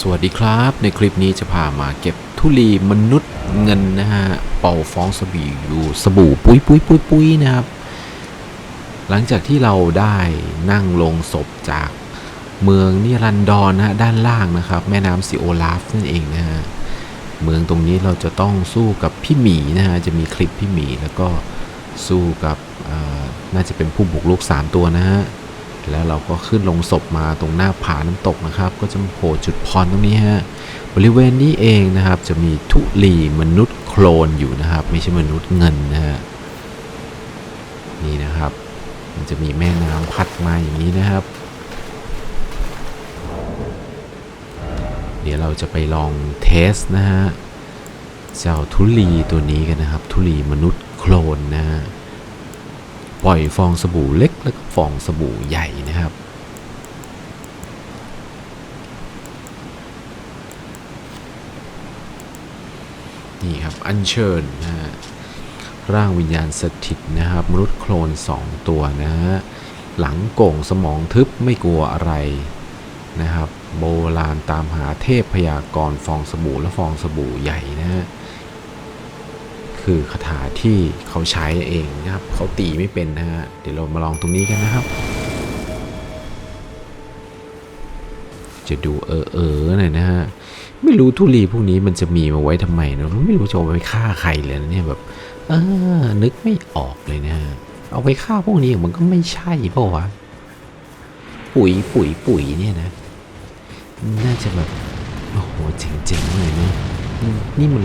สวัสดีครับ ในคลิปนี้จะพามาเก็บทุลีมนุษย์เงินนะฮะ เป่าฟองสบู่อยู่สบู่ปุ้ยปุ้ยปุ้ยปุ้ยนะครับ หลังจากที่เราได้นั่งลงศพจากเมืองนิรันดรนนะฮะด้านล่างนะครับ แม่น้ำซิโอลาฟนั่นเองนะฮะ เมืองตรงนี้เราจะต้องสู้กับพี่หมีนะฮะ จะมีคลิปพี่หมีแล้วก็สู้กับน่าจะเป็นผู้บุกรุกสามตัวนะฮะ แล้วเราก็ขึ้นลงศพมาตรงหน้าผาน้ำตกนะครับ ก็จะโผล่จุดพรตรงนี้ฮะบริเวณนี้เองนะครับ จะมีทุลีมนุษย์โคลนอยู่นะครับ ไม่ใช่มนุษย์เงินนะฮะนี่นะครับ มันจะมีแม่น้ำพัดมาอย่างนี้นะครับ เดี๋ยวเราจะไปลองเทสนะฮะเจ้าทุลีตัวนี้กันนะครับ ทุลีมนุษย์โคลนนะฮะ ปล่อยฟองสบู่เล็กแล้วก็ฟองสบู่ใหญ่นะครับ นี่ครับ อัญเชิญนะฮะร่างวิญญาณสถิตนะครับ มนุษย์โคลนสองตัวนะฮะหลังโก่งสมองทึบไม่กลัวอะไรนะครับ โบราณตามหาเทพพยากรฟองสบู่และฟองสบู่ใหญ่นะฮะ คือคาถาที่เขาใช้เองนะครับเขาตีไม่เป็นนะฮะเดี๋ยวเรามาลองตรงนี้กันนะครับ จะดูเออเออหน่อยนะฮะไม่รู้ทุลีพวกนี้มันจะมีมาไว้ทำไมนะไม่รู้จะเอาไปฆ่าใครเลยนะเนี่ยแบบเออนึกไม่ออกเลยนะฮะเอาไปฆ่าพวกนี้มันก็ไม่ใช่เพราะวะปุ๋ยปุ๋ยปุ๋ยเนี่ยนะ น่าจะแบบโอ้โหเจ๋งๆเลยนะ นี่มัน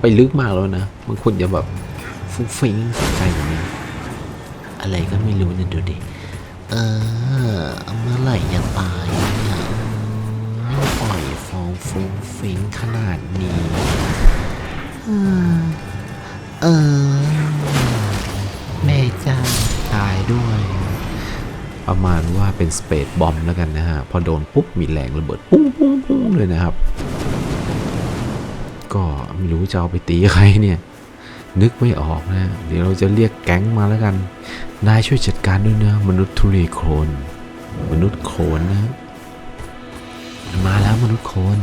ไปลึกมากแล้วนะ มันควรจะแบบฟุ้งฟิ้งสนใจกว่านี้ อะไรก็ไม่รู้นะดูดิ เออเมื่อไหร่จะตายเนี่ยปล่อยฟองฟุ้งฟิ้งขนาดนี้ เออแม่จ้าตายด้วย ประมาณว่าเป็นสเปดบอมแล้วกันนะฮะ พอโดนปุ๊บมีแรงระเบิดปุ้งปุ้งปุ้งเลยนะครับ ก็ไม่รู้จะเอาไปตีใครเนี่ย นึกไม่ออกนะ เดี๋ยวเราจะเรียกแก๊งมาแล้วกัน นายช่วยจัดการด้วยนะมนุษย์ทุเรโคลนมนุษย์โคลนนะมาแล้วมนุษย์โคลน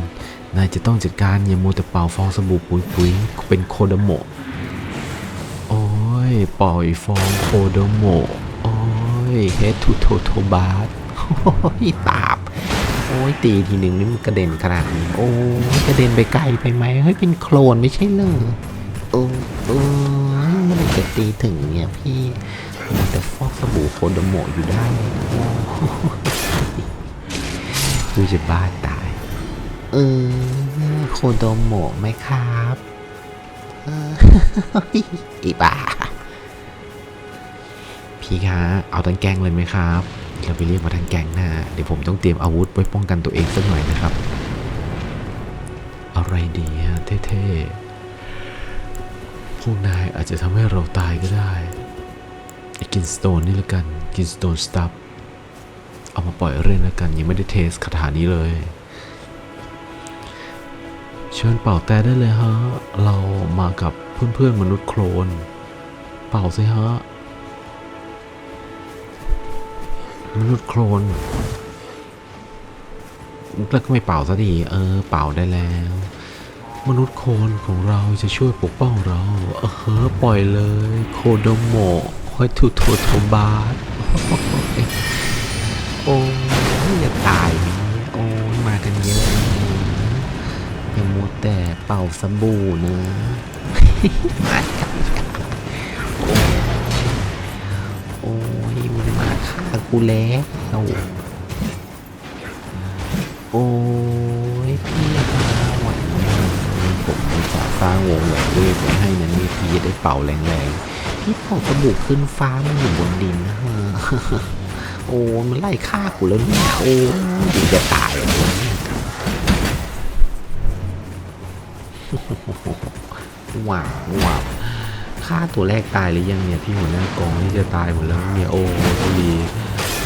นายจะต้องจัดการอย่ามัวแต่เป่าฟองสบู่ปุยปุยๆเป็นโคดโมโอ้ยปล่อยฟองโคดโมโอ้ยเฮดทูโทโทบาสโอ้ยตาบ อ้ยตีทีหนึ่งนี่มันกระเด็นขนาดนี้โอ้ยกระเด็นไปไกลไปไหมเฮ้ยเป็นโคลนไม่ใช่เหรอโอ้โอ้ยเมื่อไหร่จะตีถึงเนี่ยพี่มันแต่ฟอกสบู่โคดโมอยู่ได้ดูจะบ้าตาย เออโคโดโมไหมครับเอออีบ้าพี่คะเอาทั้งแกงเลยไหมครับ เราไปเรียกมาทั้งแกงหนะเดี๋ยวผมต้องเตรียมอาวุธไว้ป้องกันตัวเองสักหน่อยนะครับ อะไรดีฮะเท่ๆ พวกนายอาจจะทำให้เราตายก็ได้ไอ้กินสโตนนี่ละกัน กินสโตนสตับเอามาปล่อยเล่นละกัน ยังไม่ได้เทสคาถานี้เลย เชิญเป่าแต่ได้เลยฮะ เรามากับเพื่อนๆมนุษย์โคลน เป่าสิฮะ มนุษย์โคลนแล้วก็ไม่เป่าสักทีเออ เป่าได้แล้ว มนุษย์โคลนของเราจะช่วยปกป้องเราเออเปล่อยเลย โคโดโมคอยทูโทโทบาสโอ้ยอย่าตายนี่โอ้ยมากันเยอะนะอย่ามัวแต่เป่าสบู่นะ กูแล้วโอ้ยพี่มาหวันนี้ผมอุตส่าห์สร้างวงแหวนเวทไว้ให้นะนี่พี่จะได้เป่าแรงๆ พี่เป่าสบู่ขึ้นฟ้ามันอยู่บนดินนะฮะโอ้มันไล่ฆ่ากูแล้วเนี่ยโอ้ยจะตายแล้วเนี่ยว้าวว้าวฆ่าตัวแรกตายหรือยังเนี่ยพี่หัวหน้ากองนี่จะตายหมดแล้วเนี่ยโอ้ๆก็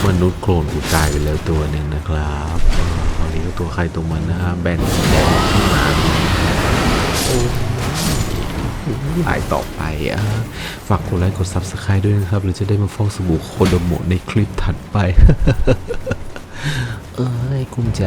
มนุษย์โคลนกูตายไปแล้วตัวหนึ่งนะครับตอนนี้ก็ตัวใครตัวมันนะฮะแบนสปอร์ที่มาโอ้ลายต่อไปอะฝากกดไลค์กด Subscribe ด้วยนะครับหรือจะได้มาฟอกสบู่โคโดโมในคลิปถัดไป เอ้ยกุ้มใจ